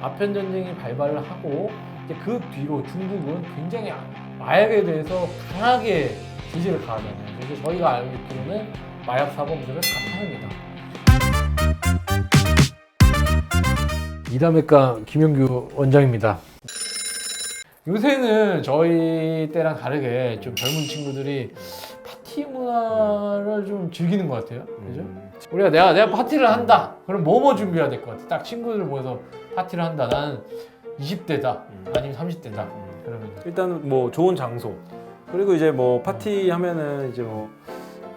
아편 전쟁이 발발을 하고 이제 그 뒤로 중국은 굉장히 마약에 대해서 강하게 지지를 가하잖아요. 그래서 저희가 알고 있기로는 마약 사범들을 다 파냅니다. 이담외과 김영규 원장입니다. 요새는 저희 때랑 다르게 좀 젊은 친구들이 파티 문화를 좀 즐기는 것 같아요. 그죠? 음. 우리가 내가 내가 파티를 한다. 그럼 뭐뭐 준비해야 될 것 같아. 딱 친구들 모여서 파티를 한다. 나는 20대다. 아니면 30대다. 그러면 일단은 뭐 좋은 장소 그리고 이제 뭐 파티 하면은 이제 뭐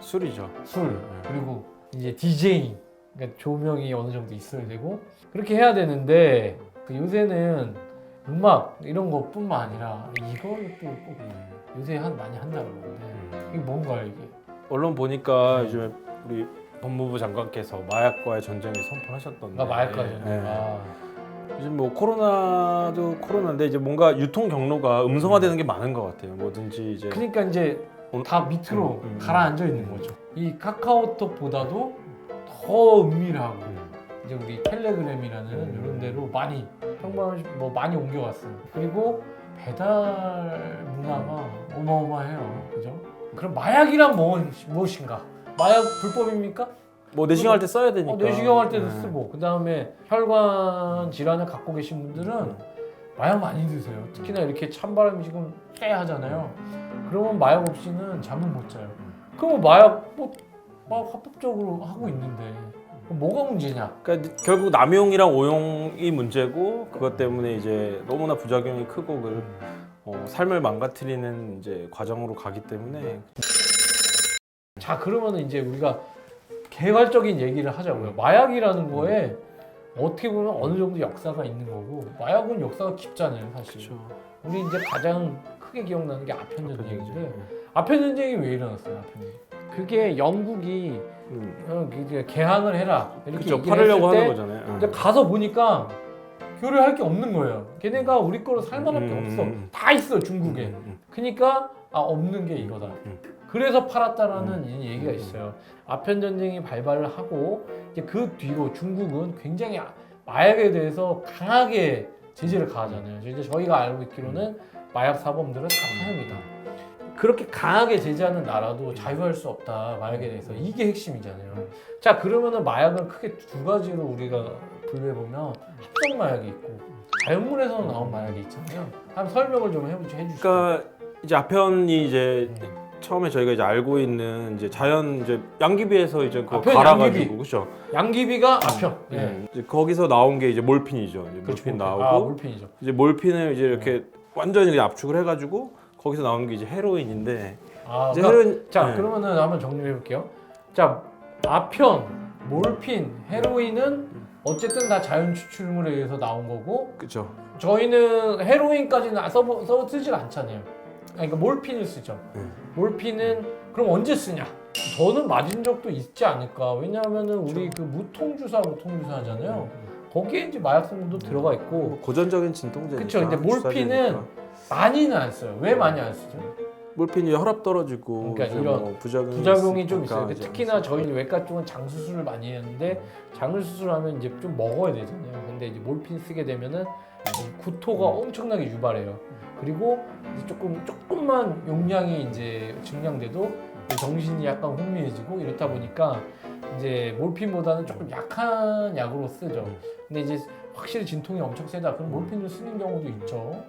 술이죠. 술 그리고 이제 디제잉 그러니까 조명이 어느 정도 있어야 되고 그렇게 해야 되는데 그 요새는 음악 이런 것뿐만 아니라 이걸 또꼭 요새 한 많이 한다 그러는데 이게 뭔가요 이게? 언론 보니까 요즘에 우리 법무부 장관께서 마약과의 전쟁을 선포하셨던데. 아 마약까지. 네. 아, 요즘 뭐 코로나도 코로나인데 이제 뭔가 유통 경로가 음성화되는 게 많은 것 같아요. 뭐든지 이제 그러니까 이제 오늘- 다 밑으로 음, 음. 가라앉아 있는 거죠. 이 카카오톡보다도 더 은밀하고 음. 이제 우리 텔레그램이라는 음. 이런 데로 많이 평범한 뭐 많이 옮겨왔어요. 그리고 배달 문화가 어마어마해요. 그죠? 그럼 마약이란 뭐, 무엇인가? 마약 불법입니까? 뭐 내시경 할 때 써야 되니까. 어, 내시경 할 때도 네. 쓰고 그 다음에 혈관 질환을 갖고 계신 분들은 마약 많이 드세요. 특히나 이렇게 찬바람이 지금 꽤 하잖아요. 그러면 마약 없이는 잠을 못 자요. 그럼 마약 뭐, 막 합법적으로 하고 있는데 그럼 뭐가 문제냐? 그러니까 결국 남용이랑 오용이 문제고 그것 때문에 이제 너무나 부작용이 크고 그 어, 삶을 망가뜨리는 이제 과정으로 가기 때문에 자 그러면 이제 우리가 개괄적인 얘기를 하자고요. 마약이라는 거에 어떻게 보면 어느 정도 역사가 있는 거고 마약은 역사가 깊잖아요, 사실. 우리 이제 가장 크게 기억나는 게 아편 전쟁인데 아편 전쟁이 왜 일어났어요? 아편 전쟁. 그게 영국이 음. 어, 이제 개항을 해라 이렇게. 얘기를 팔으려고 하는 거잖아요. 근데 가서 보니까 교류할 게 없는 거예요. 걔네가 우리 거로 살만할 게 음, 없어. 음. 다 있어 중국에. 음, 음. 그러니까 아 없는 게 이거다. 음. 그래서 팔았다라는 이 얘기가 음. 있어요. 아편 전쟁이 발발을 하고 이제 그 뒤로 중국은 굉장히 아- 마약에 대해서 강하게 제재를 가하잖아요. 이제 저희가 알고 있기로는 마약 사범들은 다 파냅니다. 그렇게 강하게 제재하는 나라도 자유할 수 없다 마약에 대해서 이게 핵심이잖아요. 자 그러면은 마약은 크게 두 가지로 우리가 분류해 보면 합성 마약이 있고 자연물에서 나온 마약이 있잖아요. 한번 설명을 좀 해주 해주시죠. 그러니까 이제 아편이 이제 음. 처음에 저희가 이제 알고 있는 이제 자연 이제 양귀비에서 이제 그거 아편 갈아가지고 양귀비. 그렇죠. 양귀비가 아편. 예. 음. 이제 거기서 나온 게 이제 몰핀이죠. 이제 그렇죠. 몰핀 나오고 아, 몰핀이죠. 이제 몰핀을 이제 이렇게 완전히 그냥 압축을 해가지고 거기서 나온 게 이제 헤로인인데 아, 이제 그러니까 헤로인 자 네. 그러면은 한번 정리해 볼게요. 자 아편, 몰핀, 헤로인은 어쨌든 다 자연 추출물에 의해서 나온 거고 그렇죠. 저희는 헤로인까지는 써, 써 쓰질 않잖아요. 아니, 그러니까 몰핀을 쓰죠. 네. 몰핀은 그럼 언제 쓰냐? 저는 맞은 적도 있지 않을까. 왜냐하면은 우리 그 무통 주사 무통 주사 하잖아요. 거기에 이제 마약 성분도 들어가 있고 뭐 고전적인 진통제니까. 그쵸, 근데 몰핀은 주사제니까. 많이는 안 써요. 왜 많이 안 쓰죠? 몰핀이 혈압 떨어지고 그러니까 이제 이런 뭐 부작용이, 부작용이 좀 있어요. 근데 이제 특히나 저희 외과 쪽은 장 수술을 많이 했는데 장을 수술하면 이제 좀 먹어야 되잖아요. 근데 이제 몰핀 쓰게 되면은 구토가 엄청나게 유발해요. 그리고 이제 조금 조금만 용량이 이제 증량돼도 정신이 약간 혼미해지고 이렇다 보니까 이제 몰핀보다는 조금 약한 약으로 쓰죠. 근데 이제 확실히 진통이 엄청 세다. 그럼 몰핀을 쓰는 경우도 있죠.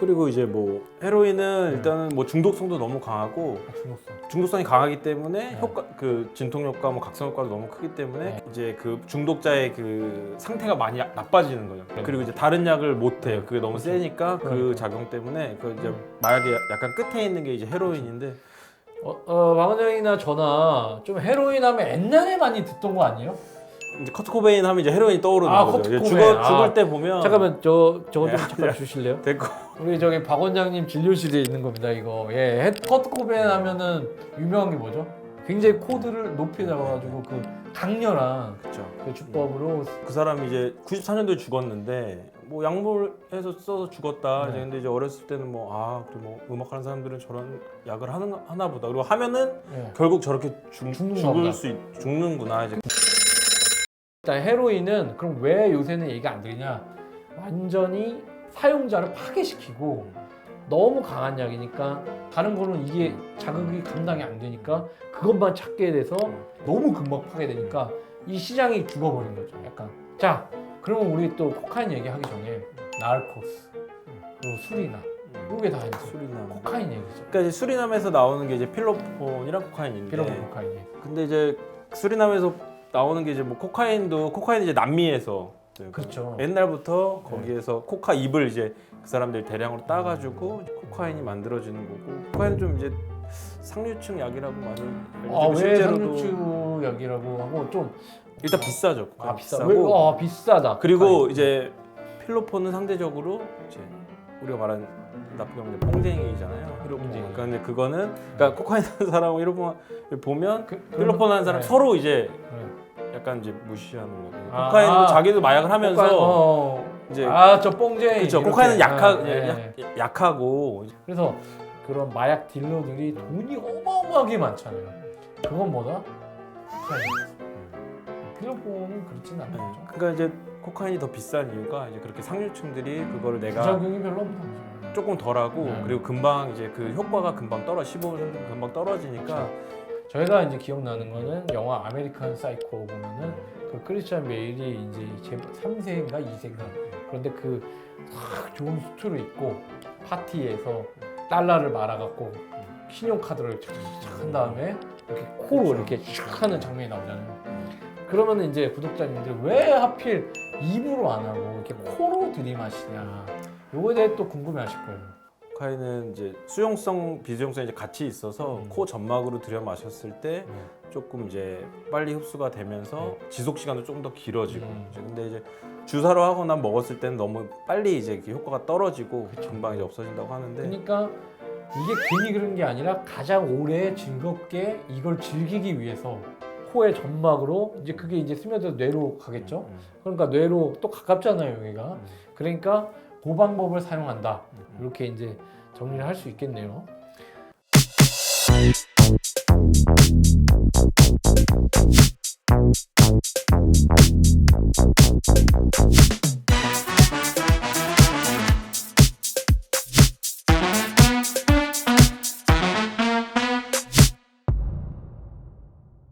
그리고 이제 뭐 헤로인은 일단은 뭐 중독성도 너무 강하고 아, 중독성. 중독성이 강하기 때문에 네. 효과 그 진통 효과 뭐 각성 효과도 너무 크기 때문에 네. 이제 그 중독자의 그 상태가 많이 야- 나빠지는 거죠. 네. 그리고 이제 다른 약을 못 해요. 그게 너무 그렇죠. 세니까 그 그러니까. 작용 때문에 그 이제 마약의 약간 끝에 있는 게 이제 헤로인인데 어, 어, 왕원장이나 저나 좀 헤로인 하면 옛날에 많이 듣던 거 아니에요? 이제 커트 코베인 하면 이제 헤로인이 떠오르는 아, 거죠. 커트 이제 코베인. 죽어 아. 죽을 때 보면 잠깐만 저 저거 좀 야, 잠깐 주실래요? 됐고 우리 저기 박 원장님 진료실에 있는 겁니다 이거. 예, 헤- 커트 코벤 하면은 유명한 게 뭐죠? 굉장히 코드를 높이 잡아가지고 그 강렬한 그렇죠. 그 주법으로 그 사람이 이제 94년도에 죽었는데 뭐 약물해서 써서 죽었다. 네. 이제 근데 이제 어렸을 때는 뭐아 그래 뭐 음악하는 사람들은 저런 약을 하는 하나 보다. 그리고 하면은 예. 결국 저렇게 죽, 죽는가 죽을. 수 있, 죽는구나 이제 일단 헤로인은 그럼 왜 요새는 얘기가 안 되냐? 완전히 사용자를 파괴시키고 너무 강한 약이니까 다른 거는 이게 자극이 감당이 안 되니까 그것만 찾게 돼서 너무 금방 파괴되니까 이 시장이 죽어버린 거죠. 약간 자 그러면 우리 또 코카인 얘기하기 전에 나르코스 그리고 수리나 이게 다 이제 수리남. 코카인 얘기죠. 그러니까 이제 수리남에서 나오는 게 이제 필로폰이랑 코카인인데. 비록 코카인 얘기. 근데 이제 수리남에서 나오는 게 이제 뭐 코카인도 코카인 이제 남미에서 이제 그렇죠. 옛날부터 거기에서 코카 잎을 이제 그 사람들이 대량으로 따가지고 코카인이 만들어지는 거고 코카인은 좀 이제 상류층 약이라고 많이 알려지고 아왜 실제로도 상류주 약이라고 하고 좀 일단 비싸죠. 코카인 아, 비싸. 비싸고 왜? 아 비싸다. 그리고 코카인. 이제 필로폰은 상대적으로 이제 우리가 말하는 나쁘게 하면 뽕쟁이잖아요. 뽕쟁이. 그러니까 근데 그거는 그러니까 코카인 하는 사람하고 필로폰 보면 그, 필로폰 하는 사람 네. 서로 이제 네. 약간 이제 무시하는 거고 아, 코카인도 아. 자기도 마약을 하면서 코카인, 어, 이제 아저 뽕쟁이. 그렇죠. 이렇게. 코카인은 약하, 아, 네. 약, 약하고 그래서 그런 마약 딜러들이 돈이 어마어마하게 많잖아요. 그건 뭐다? 코카인. 필로폰은 그렇진 않은 네. 그러니까 이제 코카인이 더 비싼 이유가 이제 그렇게 상류층들이 그거를 내가 부작용이 별로 없는 거죠. 조금 덜하고 네. 그리고 금방 이제 그 효과가 금방 떨어 15분 금방 떨어지니까 저희가 이제 기억나는 거는 영화 아메리칸 사이코 보면은 그 크리스찬 베일이 이제 제 3세인가 2세인가 그런데 그탁 좋은 수트를 입고 파티에서 달러를 말아갖고 신용카드를 착착 한 다음에 이렇게 코로 그렇죠. 이렇게 촥 하는 장면이 나오잖아요. 그러면은 이제 구독자님들 왜 하필 입으로 안 하고 이렇게 코로 들이마시냐 요거에 대해 또 궁금해하실 거예요. 코카인은 이제 수용성 비수용성이 이제 같이 있어서 음. 코 점막으로 들여 마셨을 때 네. 조금 이제 빨리 흡수가 되면서 지속 시간도 좀더 길어지고 음. 이제 근데 이제 주사로 하거나 먹었을 때는 너무 빨리 이제 효과가 떨어지고. 금방 이제 없어진다고 하는데 그러니까 이게 괜히 그런 게 아니라 가장 오래 즐겁게 이걸 즐기기 위해서 코의 점막으로 이제 그게 이제 스며들어 뇌로 가겠죠. 음, 그러니까 뇌로 또 가깝잖아요 여기가. 음, 그러니까 그 방법을 사용한다. 음, 음. 이렇게 이제 정리를 할 수 있겠네요.